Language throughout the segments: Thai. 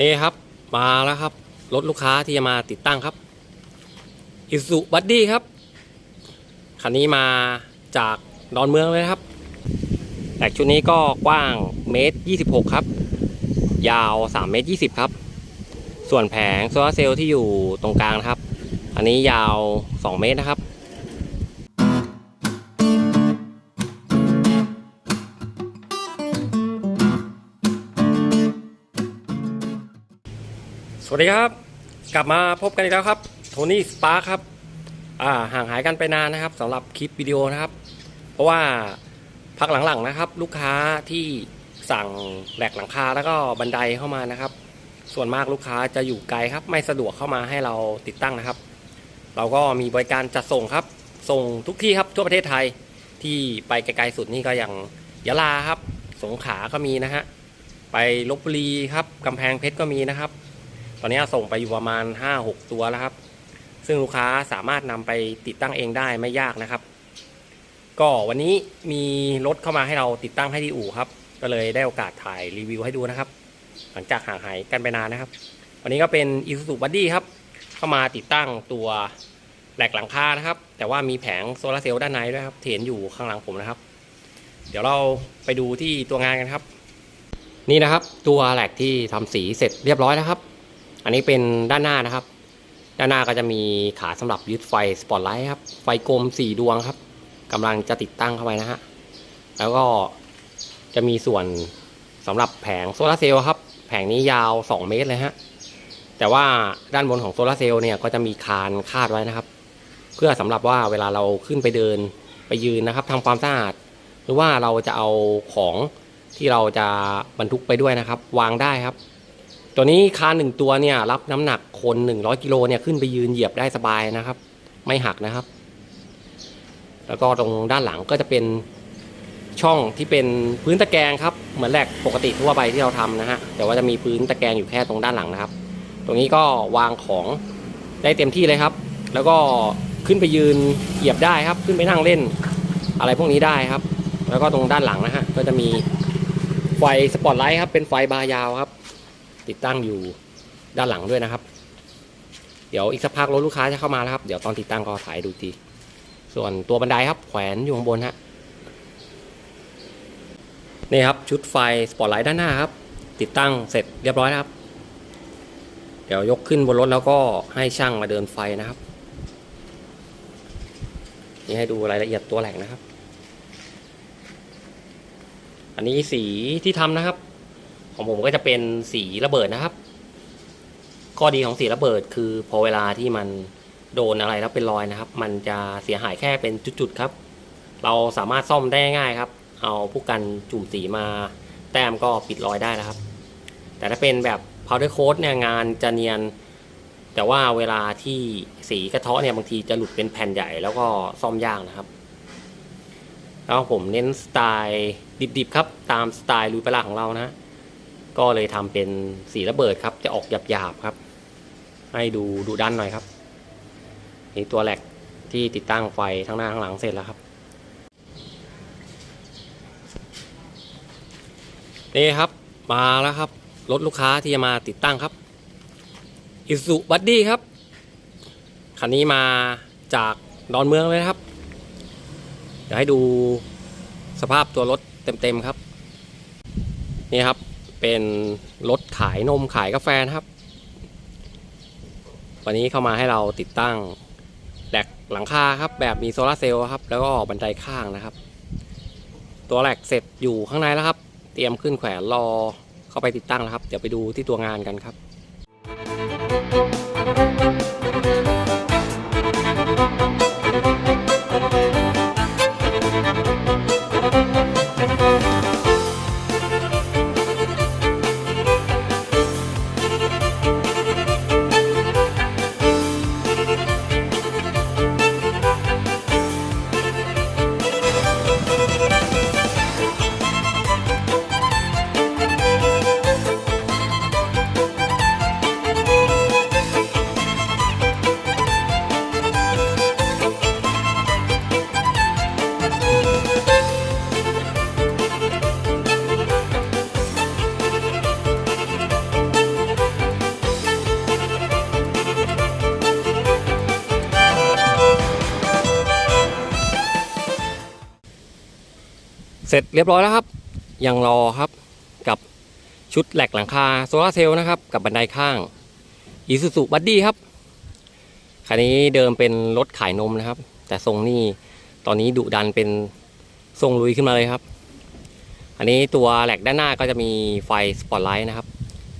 นี่ครับ มาแล้วครับ รถลูกค้าที่จะมาติดตั้งครับอิสุบัดดี้ครับ คันนี้มาจากดอนเมืองเลยนะครับ แตกชุดนี้ก็กว้างเมตร26 ครับ ยาว3เมตร20 ครับ ส่วนแผงโซลาเซลล์ที่อยู่ตรงกลางนะครับ อันนี้ยาว 2 เมตรนะครับ วัสดีครับ กลับมาพบกันอีกแล้วครับโทนี่สปาร์ครับอ่าห่างหายกันไปนานนะครับสำหรับคลิปวิดีโอนะครับ เพราะว่าพักหลังๆนะครับ ลูกค้าที่สั่งแหลกหลังคาแล้วก็บันไดเข้ามานะครับ ส่วนมากลูกค้าจะอยู่ไกลครับ ไม่สะดวกเข้ามาให้เราติดตั้งนะครับ เราก็มีบริการจัดส่งครับ ส่งทุกที่ครับทั่วประเทศไทยที่ไปไกลๆสุดนี่ก็อย่างยะลาครับ สงขลาก็มีนะฮะไปลบบุรีครับกำแพงเพชรก็มีนะครับ อนนี้ส่งไปอยู่ประมาณ 5-6 ตัวแล้วครับ ซึ่งลูกค้าสามารถนำไปติดตั้งเองได้ไม่ยากนะครับ ก็วันนี้มีรถเข้ามาให้เราติดตั้งให้ที่อู่ครับ ก็เลยได้โอกาสถ่ายรีวิวให้ดูนะครับ หลังจากห่างหายกันไปนานนะครับ วันนี้ก็เป็น Isuzu Buddy ครับ เข้ามาติดตั้งตัวแหลกหลังคานะครับ แต่ว่ามีแผงโซลาร์เซลล์ด้านในด้วยครับที่เห็นอยู่ข้างหลังผมนะครับ เดี๋ยวเราไปดูที่ตัวงานกันครับ นี่นะครับ ตัวแหลกที่ทำสีเสร็จเรียบร้อยแล้วครับ อันนี้เป็นด้านหน้านะครับ ด้านหน้าก็จะมีขาสำหรับยึดไฟสปอตไลท์ครับ ไฟกลมสี่ดวงครับกำลังจะติดตั้งเข้าไปนะฮะ แล้วก็จะมีส่วนสำหรับแผงโซลาเซลล์ครับ แผงนี้ยาว 2 เมตรเลยฮะ แต่ว่าด้านบนของโซลาเซลล์เนี่ยก็จะมีคานคาดไว้นะครับ เพื่อสำหรับว่าเวลาเราขึ้นไปเดินไปยืนนะครับทำความสะอาด หรือว่าเราจะเอาของที่เราจะบรรทุกไปด้วยนะครับ วางได้ครับ ตัวนี้คานหนึ่งตัวเนี่ย รับน้ำหนักคน100กิโลเนี่ยขึ้นไปยืนเหยียบได้สบายนะครับ ไม่หักนะครับ แล้วก็ตรงด้านหลังก็จะเป็นช่องที่เป็นพื้นตะแกรงครับ เหมือนแหลกปกติทั่วไปที่เราทำนะฮะแต่ว่าจะมีพื้นตะแกรงอยู่แค่ตรงด้านหลังนะครับ ตรงนี้ก็วางของได้เต็มที่เลยครับ แล้วก็ขึ้นไปยืนเหยียบได้ครับ ขึ้นไปนั่งเล่น อะไรพวกนี้ได้ครับ แล้วก็ตรงด้านหลังนะฮะก็จะมีไฟสปอตไลท์ครับเป็นไฟบาร์ยาวครับ ติดตั้งอยู่ด้านหลังด้วยนะครับ เดี๋ยวอีกสักพักรถลูกค้าจะเข้ามาแล้วครับ เดี๋ยวตอนติดตั้งก็ถ่ายดูที ส่วนตัวบันไดครับ แขวนอยู่ข้างบนฮะ นี่ครับชุดไฟสปอตไลท์ด้านหน้าครับ ติดตั้งเสร็จเรียบร้อยแล้วครับ เดี๋ยวยกขึ้นบนรถแล้วก็ให้ช่างมาเดินไฟนะครับ นี่ให้ดูรายละเอียดตัวแหลกนะครับ อันนี้สีที่ทำนะครับ ของผมก็จะเป็นสีระเบิดนะครับ ข้อดีของสีระเบิดคือพอเวลาที่มันโดนอะไรแล้วเป็นรอยนะครับ มันจะเสียหายแค่เป็นจุดๆครับ เราสามารถซ่อมได้ง่ายครับ เอาผู้กันจุ่มสีมาแต้มก็ปิดรอยได้นะครับ แต่ถ้าเป็นแบบ powder coat เนี่ยงานจะเนียน แต่ว่าเวลาที่สีกระเทาะเนี่ยบางทีจะหลุดเป็นแผ่นใหญ่แล้วก็ซ่อมยากนะครับแล้วผมเน้นสไตล์ดิบๆครับ ตามสไตล์ลุยปลาของเรานะ ก็เลยทำเป็นสีระเบิดครับ จะออกหยาบๆครับ ให้ดูดูด้านหน่อยครับ นี่ตัวแหลกที่ติดตั้งไฟทั้งหน้าทั้งหลังเสร็จแล้วครับ นี่ครับมาแล้วครับ รถลูกค้าที่จะมาติดตั้งครับอิสุบัดดี้ครับ คันนี้มาจากดอนเมืองเลยครับ เดี๋ยวให้ดูสภาพตัวรถเต็มๆครับ นี่ครับ เป็นรถขายนมขายกาแฟนะครับ วันนี้เข้ามาให้เราติดตั้งแหลกหลังคาครับ แบบมีโซลาเซลล์ครับ แล้วก็บันไดข้างนะครับ ตัวแหลกเสร็จอยู่ข้างในแล้วครับ เตรียมขึ้นแขวนรอเข้าไปติดตั้งแล้วครับ เดี๋ยวไปดูที่ตัวงานกันครับ ร็จเรียบร้อยแล้วครับ ยังรอครับกับชุดแหลกหลังคาโซลาเซลล์นะครับ กับบันไดข้างอีซูซูบัดดี้ครับคันนี้เดิมเป็นรถขายนมนะครับ แต่ทรงนี่ตอนนี้ดุดันเป็นทรงลุยขึ้นมาเลยครับ อันนี้ตัวแหลกด้านหน้าก็จะมีไฟสปอตไลท์นะครับ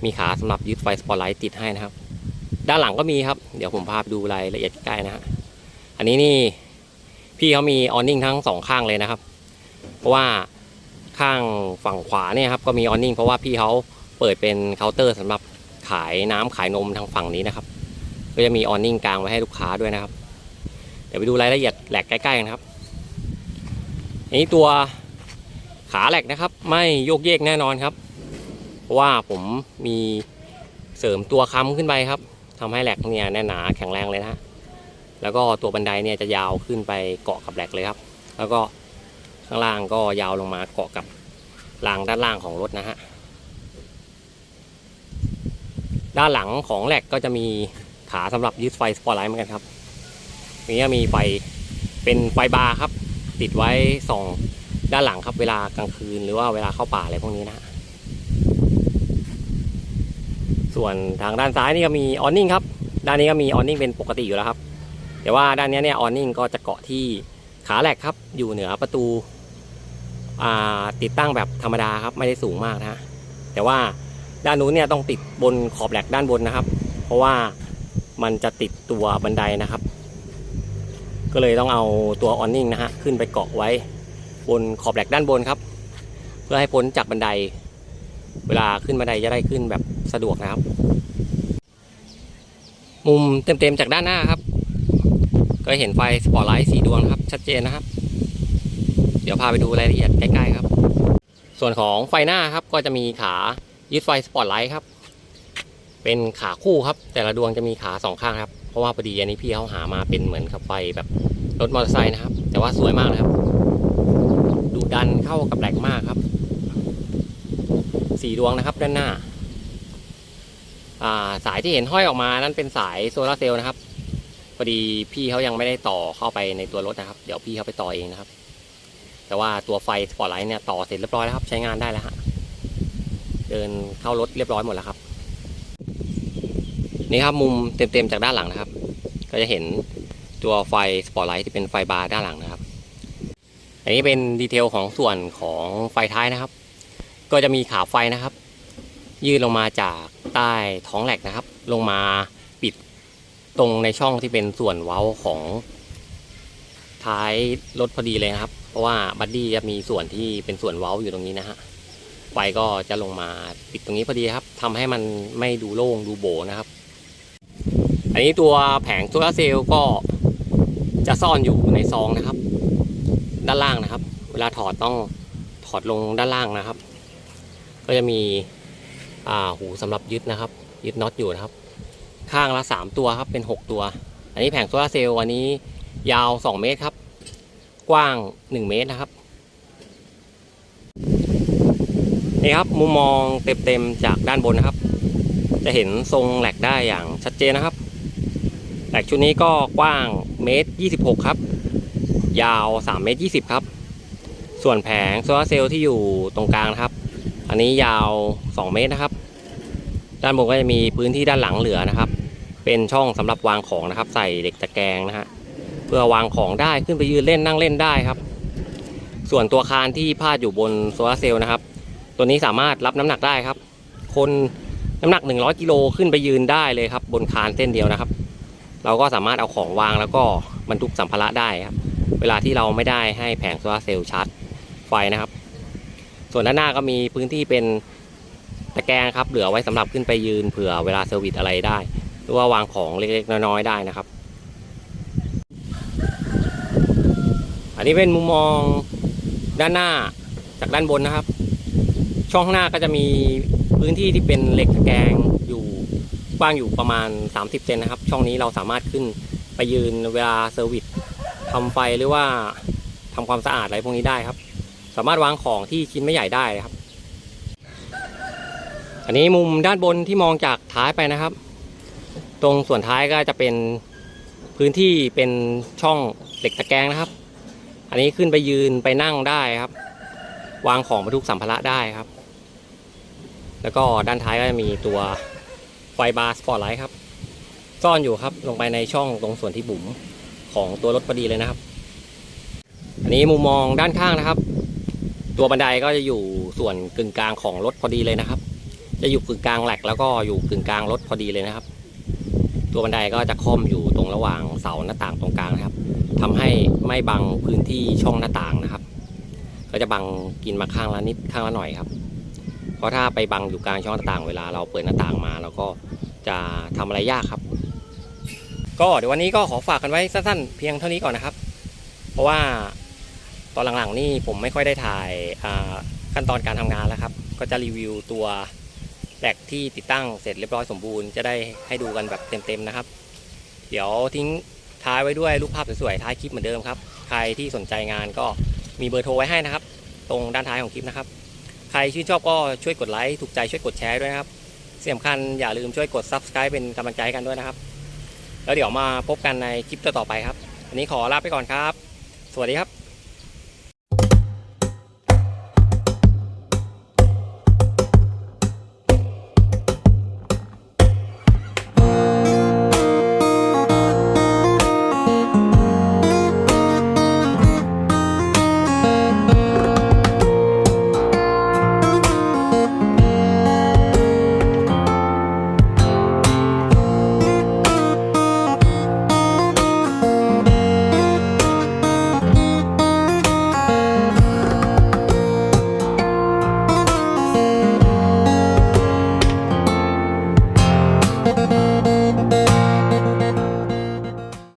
มีขาสำหรับยึดไฟสปอตไลท์ติดให้นะครับ ด้านหลังก็มีครับ เดี๋ยวผมพาไปดูรายละเอียดใกล้นะฮะอันนี้นี่พี่เขามีออนนิ่งทั้งสองข้างเลยนะครับ ราะว่าข้างฝั่งขวาเนี่ยครับก็มีออนนิ่งเพราะว่าพี่เขาเปิดเป็นเคาน์เตอร์สำหรับขายน้ำขายนมทางฝั่งนี้นะครับ ก็จะมีออนนิ่งกลางไว้ให้ลูกค้าด้วยนะครับ เดี๋ยวไปดูรายละเอียดแหลกใกล้ๆกันครับอันนี้ตัวขาแหลกนะครับ ไม่โยกเยกแน่นอนครับ เพราะว่าผมมีเสริมตัวค้ำขึ้นไปครับทำให้แหลกเนี่ยแน่นหนาแข็งแรงเลยนะแล้วก็ตัวบันไดเนี่ยจะยาวขึ้นไปเกาะกับแหลกเลยครับ แล้วก็ ข้างล่างก็ยาวลงมาเกาะกับรางด้านล่างของรถนะฮะ ด้านหลังของแหลกก็จะมีขาสำหรับยึดไฟสปอตไลท์เหมือนกันครับนี้มีไฟเป็นไฟบาร์ครับ ติดไว้ส่องด้านหลังครับเวลากลางคืนหรือว่าเวลาเข้าป่าอะไรพวกนี้นะ ส่วนทางด้านซ้ายนี่ก็มีออนนิ่งครับ ด้านนี้ก็มีออนนิ่งเป็นปกติอยู่แล้วครับ แต่ว่าด้านนี้เนี่ยออนนิ่งก็จะเกาะที่ขาแหลกครับ อยู่เหนือประตู ติดตั้งแบบธรรมดาครับไม่ได้สูงมากนะฮะแต่ว่าด้านนู้นเนี่ยต้องติดบนขอบแหลกด้านบนนะครับ เพราะว่ามันจะติดตัวบันไดนะครับ ก็เลยต้องเอาตัวออนนิ่งนะฮะขึ้นไปเกาะไว้บนขอบแหลกด้านบนครับ เพื่อให้พ้นจากบันได เวลาขึ้นบันไดจะได้ขึ้นแบบสะดวกนะครับ มุมเต็มๆจากด้านหน้าครับ ก็เห็นไฟสปอตไลท์สีดวงครับชัดเจนนะครับ ดี๋ยวพาไปดูรายละเอียดใกล้ๆครับ ส่วนของไฟหน้าครับก็จะมีขายึดไฟสปอตไลท์ครับ เป็นขาคู่ครับ แต่ละดวงจะมีขาสองข้างครับ เพราะว่าพอดีอันนี้พี่เขาหามาเป็นเหมือนกับไฟแบบรถมอเตอร์ไซค์นะครับ แต่ว่าสวยมากนะครับ ดูดันเข้ากับแหลกมากครับสี่ดวงนะครับ ด้านหน้าาสายที่เห็นห้อยออกมานั้นเป็นสายโซลาเซลล์นะครับพอดีพี่เขายังไม่ได้ต่อเข้าไปในตัวรถนะครับ เดี๋ยวพี่เขาไปต่อเองนะครับ แต่ว่าตัวไฟสปอตไลท์เนี่ยต่อเสร็จเรียบร้อยแล้วครับ ใช้งานได้แล้วฮะเดินเข้ารถเรียบร้อยหมดแล้วครับ นี่ครับมุมเต็มๆจากด้านหลังนะครับ ก็จะเห็นตัวไฟสปอตไลท์ที่เป็นไฟบาร์ด้านหลังนะครับ อันนี้เป็นดีเทลของส่วนของไฟท้ายนะครับ ก็จะมีขาไฟนะครับ ยื่นลงมาจากใต้ท้องแหลกนะครับ ลงมาปิดตรงในช่องที่เป็นส่วนเว้าของท้ายรถพอดีเลยครับ เพราะว่าบัดดี้จะมีส่วนที่เป็นส่วนเว้าอยู่ตรงนี้นะฮะไฟก็จะลงมาปิดตรงนี้พอดีครับทำให้มันไม่ดูโล่งดูโบนะครับ อันนี้ตัวแผงโซลาเซลล์ก็จะซ่อนอยู่ในซองนะครับ ด้านล่างนะครับ เวลาถอดต้องถอดลงด้านล่างนะครับ ก็จะมีอ่าหูสำหรับยึดนะครับ ยึดน็อตอยู่นะครับ ข้างละ 3 ตัวครับเป็น 6 ตัว อันนี้แผงโซลาเซลล์อันนี้ยาว 2 เมตรครับ กว้าง 1 เมตรนะครับ นี่ครับมุมมองเต็มๆจากด้านบนนะครับ จะเห็นทรงแหลกได้อย่างชัดเจนนะครับแหลกชุดนี้ก็กว้างเมตร26 ครับ ยาว3เมตร20 ครับ ส่วนแผงโซลาร์เซลล์ที่อยู่ตรงกลางนะครับ อันนี้ยาว 2 เมตรนะครับ ด้านบนก็จะมีพื้นที่ด้านหลังเหลือนะครับ เป็นช่องสำหรับวางของนะครับ ใส่เหล็กตะแกรงนะฮะ เพื่อวางของได้ขึ้นไปยืนเล่นนั่งเล่นได้ครับ ส่วนตัวคานที่พาดอยู่บนโซลาร์เซลล์นะครับ ตัวนี้สามารถรับน้ำหนักได้ครับ คนน้ำหนัก 100กิโลขึ้นไปยืนได้เลยครับ บนคานเส้นเดียวนะครับ เราก็สามารถเอาของวางแล้วก็บรรทุกสัมภาระได้ครับ เวลาที่เราไม่ได้ให้แผงโซลาร์เซลล์ชาร์จไฟนะครับ ส่วนด้านหน้าก็มีพื้นที่เป็นตะแกรงครับ เหลือไว้สำหรับขึ้นไปยืนเผื่อเวลาเซอร์วิสอะไรได้ หรือว่าวางของเล็กๆน้อยๆได้นะครับ นี้เป็นมุมมองด้านหน้าจากด้านบนนะครับ ช่องข้างหน้าก็จะมีพื้นที่ที่เป็นเหล็กตะแกรงอยู่กว้างอยู่ประมาณ 30เซนนะครับ ช่องนี้เราสามารถขึ้นไปยืนเวลาเซอร์วิสทำไฟหรือว่าทำความสะอาดอะไรพวกนี้ได้ครับ สามารถวางของที่ชิ้นไม่ใหญ่ได้ครับ อันนี้มุมด้านบนที่มองจากท้ายไปนะครับ ตรงส่วนท้ายก็จะเป็นพื้นที่เป็นช่องเหล็กตะแกรงนะครับ อันนี้ขึ้นไปยืนไปนั่งได้ครับ วางของบรรทุกสัมภาระได้ครับ แล้วก็ด้านท้ายก็จะมีตัวไฟบาร์สปอร์ตไลท์ครับ ซ่อนอยู่ครับลงไปในช่องตรงส่วนที่บุ๋มของตัวรถพอดีเลยนะครับ อันนี้มุมมองด้านข้างนะครับ ตัวบันไดก็จะอยู่ส่วนกึ่งกลางของรถพอดีเลยนะครับ จะอยู่กึ่งกลางแหลกแล้วก็อยู่กึ่งกลางรถพอดีเลยนะครับ ตัวบันไดก็จะค่อมอยู่ตรงระหว่างเสาหน้าต่างตรงกลางนะครับทำให้ไม่บังพื้นที่ช่องหน้าต่างนะครับ ก็จะบังกินมาข้างละนิดข้างละหน่อยครับ เพราะถ้าไปบังอยู่กลางช่องหน้าต่างเวลาเราเปิดหน้าต่างมาเราก็จะทำอะไรยากครับ ก็เดี๋ยววันนี้ก็ขอฝากกันไว้สั้นๆ เพียงเท่านี้ก่อนนะครับ เพราะว่าตอนหลังๆนี่ผมไม่ค่อยได้ถ่ายขั้นตอนการทำงานแล้วครับ ก็จะรีวิวตัว แหลกที่ติดตั้งเสร็จเรียบร้อยสมบูรณ์จะได้ให้ดูกันแบบเต็มๆนะครับ เดี๋ยวทิ้งท้ายไว้ด้วยรูปภาพสวยๆท้ายคลิปเหมือนเดิมครับใครที่สนใจงานก็มีเบอร์โทรไว้ให้นะครับ ตรงด้านท้ายของคลิปนะครับ ใครชื่นชอบก็ช่วยกดไลค์ถูกใจช่วยกดแชร์ด้วยนะครับที่สำคัญอย่าลืมช่วยกด subscribe เป็นกำลังใจให้กันด้วยนะครับ แล้วเดี๋ยวมาพบกันในคลิปต่อๆไปครับวันนี้ขอลาไปก่อนครับ สวัสดีครับ